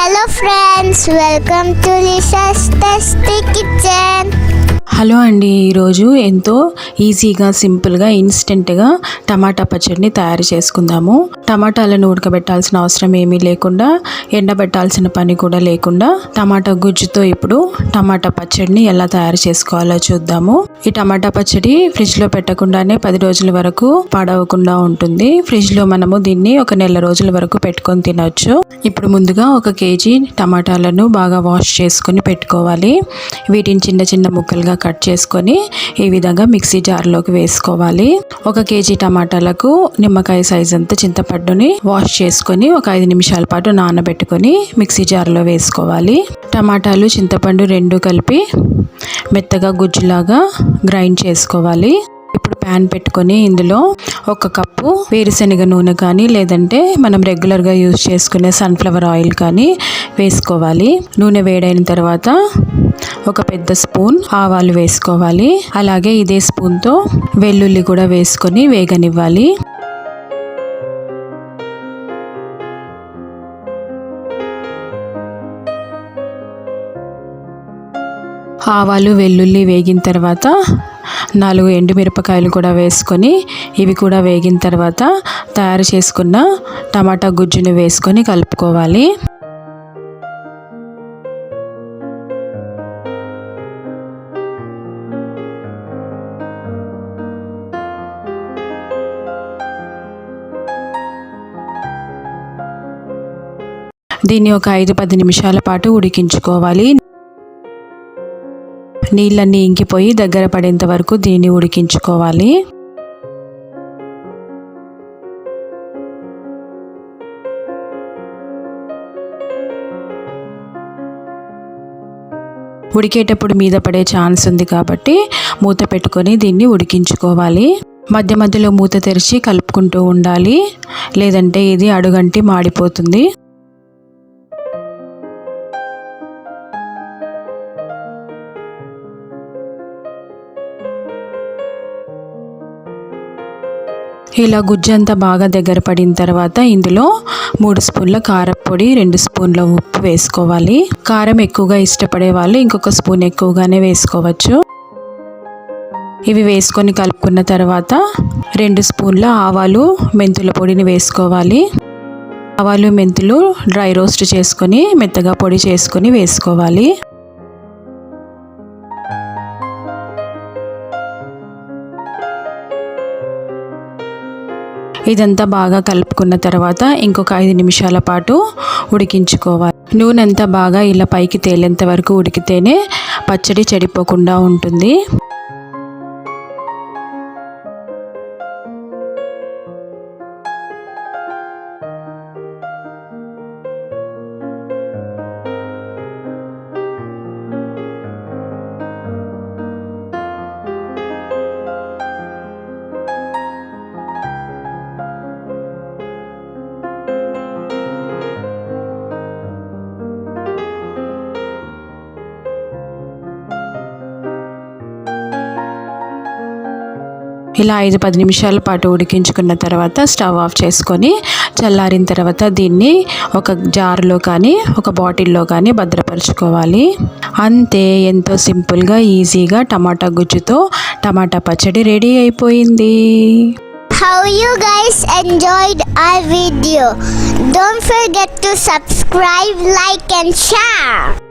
Hello friends, welcome to Lisa's Tasty Kitchen. Hello అండి ఈరోజు ఎంతో ఈజీగా సింపుల్గా ఇన్స్టెంట్గా టమాటా పచ్చడిని తయారు చేసుకుందాము. టమాటాలను ఉడకబెట్టాల్సిన అవసరం ఏమీ లేకుండా ఎండబెట్టాల్సిన పని కూడా లేకుండా టమాటా గుజ్జుతో ఇప్పుడు టమాటా పచ్చడిని ఎలా తయారు చేసుకోవాలో చూద్దాము. ఈ టమాటా పచ్చడి ఫ్రిడ్జ్లో పెట్టకుండానే పది రోజుల వరకు పాడవకుండా ఉంటుంది. ఫ్రిడ్జ్లో మనము దీన్ని ఒక నెల రోజుల వరకు పెట్టుకొని తినవచ్చు ఇప్పుడు ముందుగా ఒక కేజీ టమాటాలను బాగా వాష్ చేసుకొని పెట్టుకోవాలి. వీటిని చిన్న చిన్న ముక్కలుగా కట్ చేసుకొని ఈ విధంగా మిక్సీ జార్లోకి వేసుకోవాలి. ఒక కేజీ టమాటాలకు నిమ్మకాయ సైజ్ అంత చింతపండుని వాష్ చేసుకొని ఒక ఐదు నిమిషాల పాటు నానబెట్టుకొని మిక్సీ జార్లో వేసుకోవాలి. టమాటాలు చింతపండు రెండు కలిపి మెత్తగా గుజ్జులాగా గ్రైండ్ చేసుకోవాలి. ఇప్పుడు ప్యాన్ పెట్టుకొని ఇందులో ఒక కప్పు వేరుశనగ నూనె కానీ లేదంటే మనం రెగ్యులర్గా యూజ్ చేసుకునే సన్ఫ్లవర్ ఆయిల్ కానీ వేసుకోవాలి. నూనె వేడైన తర్వాత ఒక పెద్ద స్పూన్ ఆవాలు వేసుకోవాలి. అలాగే ఇదే స్పూన్తో వెల్లుల్లి కూడా వేసుకొని వేగనివ్వాలి. ఆవాలు వెల్లుల్లి వేగిన తర్వాత నాలుగు ఎండుమిరపకాయలు కూడా వేసుకొని ఇవి కూడా వేగిన తర్వాత తయారు చేసుకున్న టమాటా గుజ్జుని వేసుకొని కలుపుకోవాలి. దీన్ని ఒక ఐదు పది నిమిషాల పాటు ఉడికించుకోవాలి. నీళ్ళన్నీ ఇంకిపోయి దగ్గర పడేంత వరకు దీన్ని ఉడికించుకోవాలి. ఉడికేటప్పుడు మీద పడే ఛాన్స్ ఉంది కాబట్టి మూత పెట్టుకొని దీన్ని ఉడికించుకోవాలి. మధ్య మధ్యలో మూత తెరిచి కలుపుకుంటూ ఉండాలి. లేదంటే ఇది అడుగంటి మాడిపోతుంది. ఇలా గుజ్జంతా బాగా దగ్గర పడిన తర్వాత ఇందులో మూడు స్పూన్ల కారపొడి రెండు స్పూన్ల ఉప్పు వేసుకోవాలి. కారం ఎక్కువగా ఇష్టపడే వాళ్ళు ఇంకొక స్పూన్ ఎక్కువగానే వేసుకోవచ్చు. ఇవి వేసుకొని కలుపుకున్న తర్వాత రెండు స్పూన్ల ఆవాలు మెంతుల పొడిని వేసుకోవాలి. ఆవాలు మెంతులు డ్రై రోస్ట్ చేసుకొని మెత్తగా పొడి చేసుకొని వేసుకోవాలి. ఇదంతా బాగా కలుపుకున్న తర్వాత ఇంకొక ఐదు నిమిషాల పాటు ఉడికించుకోవాలి. నూనె అంతా బాగా ఇలా పైకి తేలేంత వరకు ఉడికితేనే పచ్చడి చెడిపోకుండా ఉంటుంది. ఇలా ఐదు పది నిమిషాల పాటు ఉడికించుకున్న తర్వాత స్టవ్ ఆఫ్ చేసుకొని చల్లారిన తర్వాత దీన్ని ఒక జార్లో కానీ ఒక బాటిల్లో కానీ భద్రపరచుకోవాలి అంతే ఎంతో సింపుల్గా ఈజీగా టమాటా గుజ్జుతో టమాటా పచ్చడి రెడీ అయిపోయింది How you guys enjoyed our video? Don't forget to subscribe, like and share.